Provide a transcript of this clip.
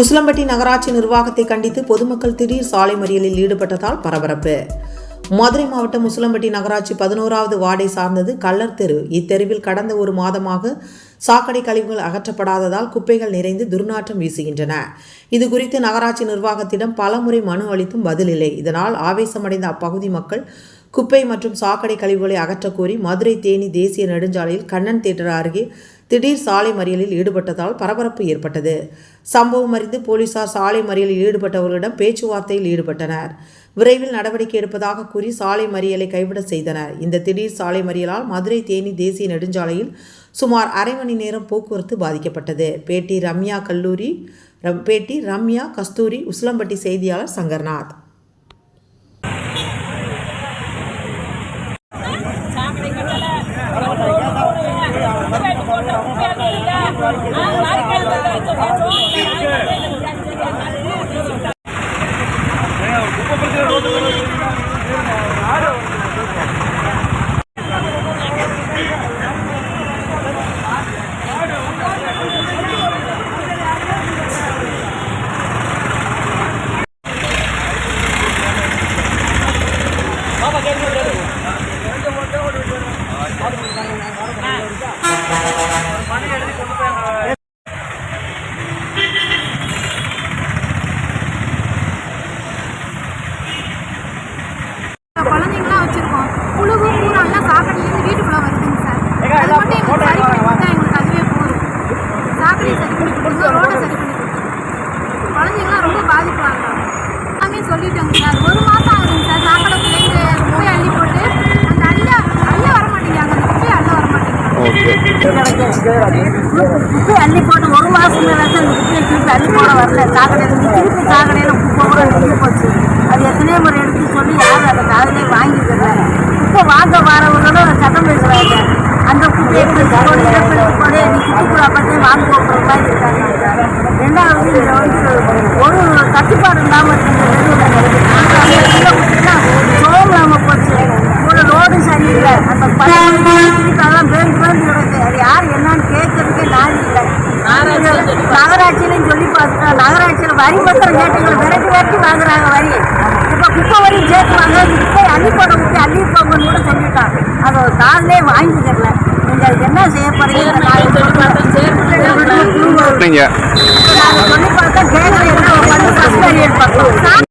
உசிலம்பட்டி நகராட்சி நிர்வாகத்தை கண்டித்து பொதுமக்கள் திடீர் சாலை மறியலில் ஈடுபட்டதால் பரபரப்பு. மதுரை மாவட்டம் உசிலம்பட்டி நகராட்சி பதினோராவது வார்டை சார்ந்தது கள்ளர் தெரு. இத்தெருவில் கடந்த ஒரு மாதமாக சாக்கடை கழிவுகள் அகற்றப்படாததால் குப்பைகள் நிறைந்து துர்நாற்றம் வீசுகின்றன. இது குறித்து நகராட்சி நிர்வாகத்திடம் பலமுறை மனு அளித்தும் பதிலில்லை. இதனால் ஆவேசமடைந்த அப்பகுதி மக்கள் குப்பை மற்றும் சாக்கடை கழிவுகளை அகற்றக்கோரி மதுரை தேனி தேசிய நெடுஞ்சாலையில் கண்ணன் தேட்டர் அருகே திடீர் சாலை மறியலில் ஈடுபட்டதால் பரபரப்பு ஏற்பட்டது. சம்பவம் அறிந்து போலீசார் சாலை மறியலில் ஈடுபட்டவர்களிடம் பேச்சுவார்த்தையில் ஈடுபட்டனர். விரைவில் நடவடிக்கை எடுப்பதாக கூறி சாலை மறியலை கைவிட செய்தனர். இந்த திடீர் சாலை மறியலால் மதுரை தேனி தேசிய நெடுஞ்சாலையில் சுமார் அரை மணி நேரம் போக்குவரத்து பாதிக்கப்பட்டது. பேட்டி ரம்யா கல்லூரி பேட்டி ரம்யா கஸ்தூரி உசிலம்பட்டி செய்தியாளர் சங்கர்நாத் சாப்பிட கட்டல போட்டு போட்டு உட்கார்ந்து இருக்கா குழந்தைங்களாம் வச்சிருக்கோம் புழுகு பூராலாம் சாக்கடையிலேருந்து வீட்டுக்குள்ள வருதுங்க சார் அது மட்டும் எங்களுக்கு சரி பண்ணி கொடுத்தா எங்களுக்கு அதுவே போதும் சாக்கடையை சரி பண்ணி கொடுங்க ரோடை சரி பண்ணி கொடுங்க குழந்தைங்களாம் ரொம்ப பாதிப்பாங்க எல்லாமே சொல்லிட்டோங்க சார் ஒரு மாதம் ஆகுதுங்க சார் சாக்கடை பிள்ளைங்க குப்பையை அள்ளி போட்டு அந்த அள்ள அள்ள வர மாட்டேங்கிறாங்க அந்த குப்பையை அள்ள வர அள்ளி போட்டு ஒரு மாசம் திருப்பி அள்ளி போட வரல சாக்கடையில் திருப்பி சாக்கடையில் குப்பை கூட போச்சு அது எத்தனையோ முறை எடுத்து சொல்லி யாரும் அதை காதலே வாங்கிக்கிறாங்க குப்பை வாங்க வரவங்களோட சட்டம் பேசுறாங்க அந்த குப்பையை எடுத்து போடு நீ குப்பைக்குள்ள பற்றி வாங்க போகிற மாதிரி இருக்காங்க ரெண்டாவது இதில் வந்து ஒரு கட்டுப்பாடு இல்லாமல் சோகலாம போச்சு ஒரு ரோடு சரியில்லை அந்த பழைய கேட்கறதுக்கே நாள் இல்லை. நகராட்சியிலையும் சொல்லி பார்த்துட்டோம் நகராட்சியில் வரி பத்திரம் கேட்டுங்களை விரட்டி விரட்டி வாங்குறாங்க வரி. இப்போ குப்பை வரி சேர்த்துவாங்க குப்பை அள்ளி போட குப்பை அள்ளி போங்கன்னு கூட சொல்லிட்டான் அதை ஒரு காலிலே வாங்கிக்கிறல நீங்கள் அதுக்கு என்ன செய்ய போறீங்க? நாங்கள் சொல்லி பார்த்தோம் நாங்கள் கேட்கல என்ன பண்ணி ஃபஸ்ட்